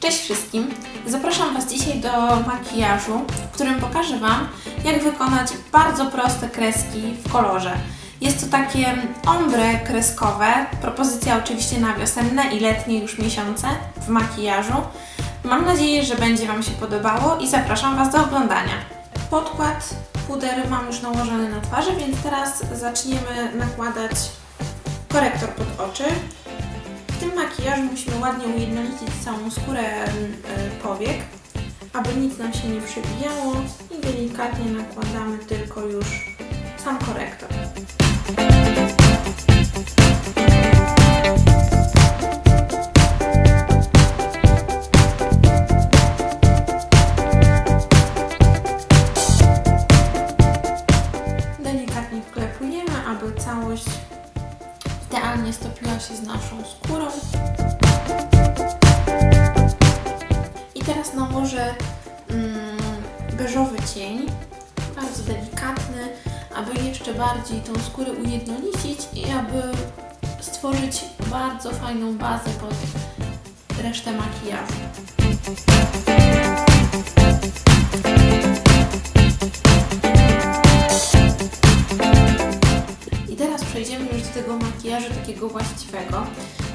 Cześć wszystkim! Zapraszam Was dzisiaj do makijażu, w którym pokażę Wam, jak wykonać bardzo proste kreski w kolorze. Jest to takie ombre kreskowe, propozycja oczywiście na wiosenne i letnie już miesiące w makijażu. Mam nadzieję, że będzie Wam się podobało i zapraszam Was do oglądania. Podkład puder mam już nałożony na twarzy, więc teraz zaczniemy nakładać korektor pod oczy. W tym makijażu musimy ładnie ujednolicić całą skórę y, powiek, aby nic nam się nie przebijało i delikatnie nakładamy tylko już sam korektor. Stopiła się z naszą skórą. I teraz nałożę mm, beżowy cień, bardzo delikatny, aby jeszcze bardziej tą skórę ujednolicić i aby stworzyć bardzo fajną bazę pod resztę makijażu. I przejdziemy już do tego makijażu takiego właściwego.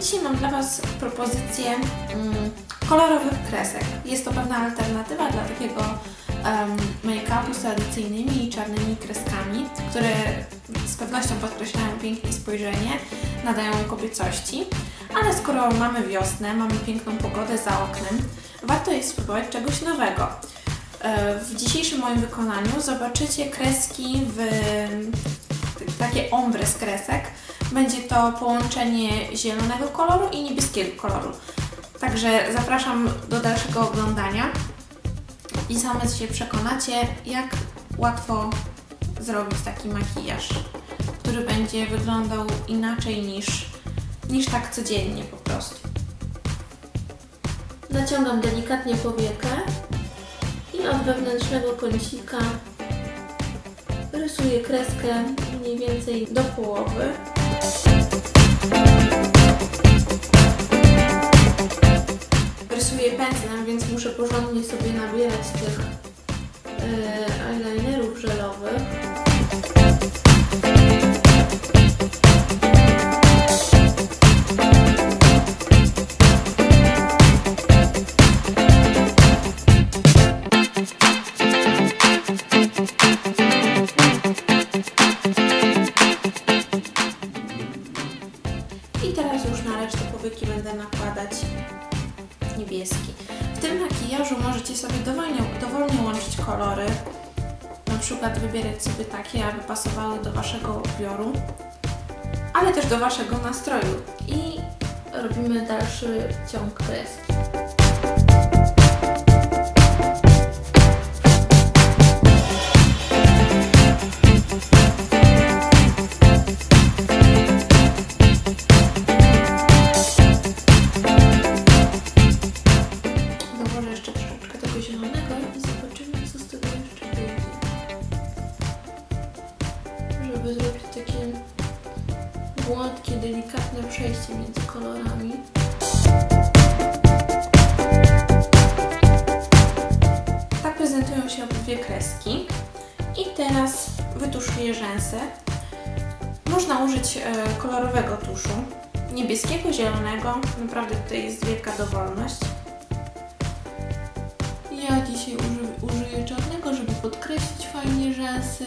Dzisiaj mam dla Was propozycję mm, kolorowych kresek. Jest to pewna alternatywa dla takiego um, make-upu z tradycyjnymi i czarnymi kreskami, które z pewnością podkreślają pięknie spojrzenie, nadają kobiecości. Ale skoro mamy wiosnę, mamy piękną pogodę za oknem, warto jest spróbować czegoś nowego. E, W dzisiejszym moim wykonaniu zobaczycie kreski w takie ombre z kresek. Będzie to połączenie zielonego koloru i niebieskiego koloru. Także zapraszam do dalszego oglądania i same się przekonacie, jak łatwo zrobić taki makijaż, który będzie wyglądał inaczej niż, niż tak codziennie po prostu. Naciągam delikatnie powiekę i od wewnętrznego kącika rysuję kreskę mniej więcej do połowy. Rysuję pędzlem, więc muszę porządnie sobie nabierać tych e, eyelinerów żelowych. Niebieski. W tym makijażu możecie sobie dowolnie, dowolnie łączyć kolory. Na przykład wybierać sobie takie, aby pasowały do Waszego ubioru, ale też do Waszego nastroju. I robimy dalszy ciąg kreski. Dołożę jeszcze troszeczkę tego zielonego i zobaczymy, co z tego jeszcze wyjdzie. Żeby zrobić takie gładkie, delikatne przejście między kolorami. Tak prezentują się obydwie kreski. I teraz wytuszuję rzęsy. Można użyć e, kolorowego tuszu, niebieskiego, zielonego. Naprawdę tutaj jest wielka dowolność. Dzisiaj uży, użyję czarnego, żeby podkreślić fajnie rzęsy.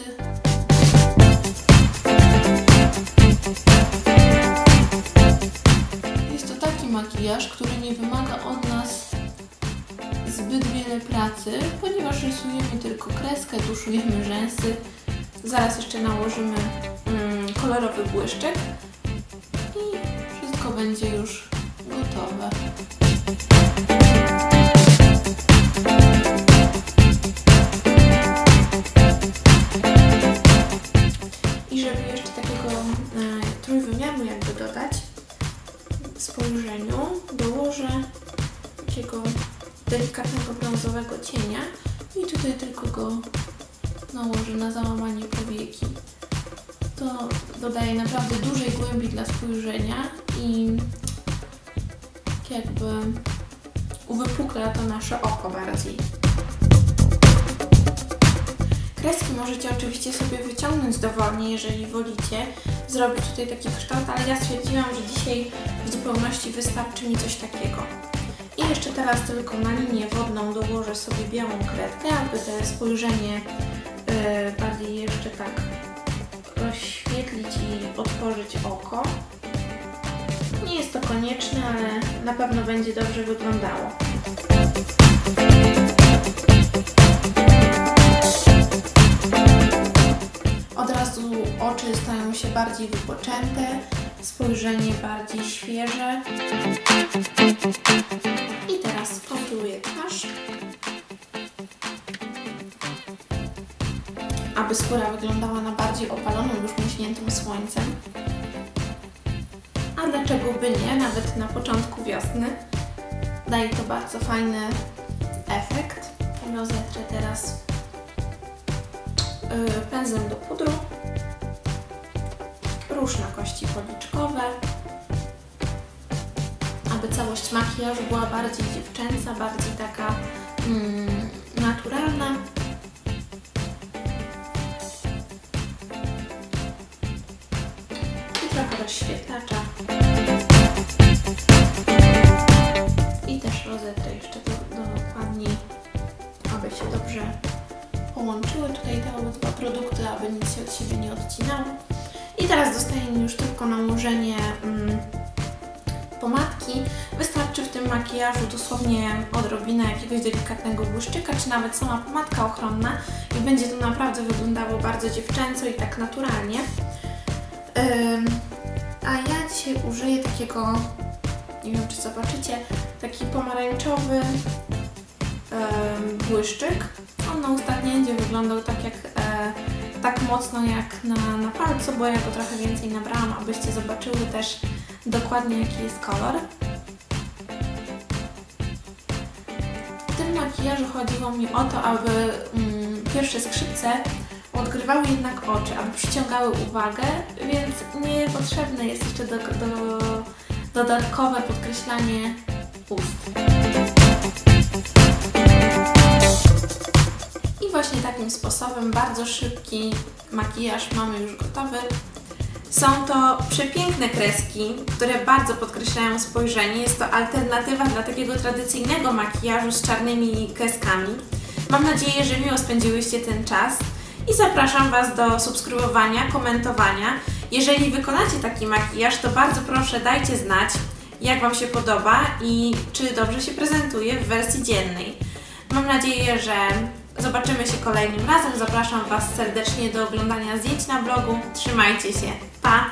Jest to taki makijaż, który nie wymaga od nas zbyt wiele pracy, ponieważ rysujemy tylko kreskę, tuszujemy rzęsy. Zaraz jeszcze nałożymy mm, kolorowy błyszczyk i wszystko będzie już gotowe. I żeby jeszcze takiego e, trójwymiaru jakby dodać spojrzeniu, dołożę takiego delikatnego brązowego cienia i tutaj tylko go nałożę na załamanie powieki. To dodaje naprawdę dużej głębi dla spojrzenia i jakby uwypukla to nasze oko bardziej. Kreski możecie oczywiście sobie wyciągnąć dowolnie, jeżeli wolicie zrobić tutaj taki kształt, ale ja stwierdziłam, że dzisiaj w zupełności wystarczy mi coś takiego. I jeszcze teraz tylko na linię wodną dołożę sobie białą kredkę, aby te spojrzenie yy, bardziej jeszcze tak rozświetlić i otworzyć oko. Nie jest to konieczne, ale na pewno będzie dobrze wyglądało. Się bardziej wypoczęte, spojrzenie bardziej świeże. I teraz konturuję twarz. Aby skóra wyglądała na bardziej opaloną, już mięśniętym słońcem. A dlaczego by nie, nawet na początku wiosny. Daje to bardzo fajny efekt. Rozetrę teraz yy, pędzlem do pudru, róż na kości policzkowe, aby całość makijażu była bardziej dziewczęca, bardziej taka mm, naturalna. I trochę rozświetlacza. I też rozetrę jeszcze do, dokładniej, aby się dobrze połączyły tutaj te obydwa produkty, aby nic się od siebie nie odcinało. I teraz dostaję już tylko nałożenie mm, pomadki. Wystarczy w tym makijażu dosłownie odrobina jakiegoś delikatnego błyszczyka, czy nawet sama pomadka ochronna i będzie to naprawdę wyglądało bardzo dziewczęco i tak naturalnie. Ym, a ja dzisiaj użyję takiego, nie wiem czy zobaczycie, taki pomarańczowy em, błyszczyk. On na ustach będzie wyglądał tak jak e, tak mocno jak na, na palcu, bo ja go trochę więcej nabrałam, abyście zobaczyły też dokładnie jaki jest kolor. W tym makijażu chodziło mi o to, aby mm, pierwsze skrzypce odgrywały jednak oczy, aby przyciągały uwagę, więc niepotrzebne jest jeszcze do, do, dodatkowe podkreślanie ust. I właśnie takim sposobem, bardzo szybki makijaż mamy już gotowy. Są to przepiękne kreski, które bardzo podkreślają spojrzenie. Jest to alternatywa dla takiego tradycyjnego makijażu z czarnymi kreskami. Mam nadzieję, że miło spędziłyście ten czas i zapraszam Was do subskrybowania, komentowania. Jeżeli wykonacie taki makijaż, to bardzo proszę dajcie znać, jak Wam się podoba i czy dobrze się prezentuje w wersji dziennej. Mam nadzieję, że zobaczymy się kolejnym razem. Zapraszam Was serdecznie do oglądania zdjęć na blogu. Trzymajcie się. Pa!